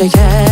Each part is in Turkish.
çeker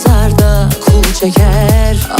nazarda kul çeker.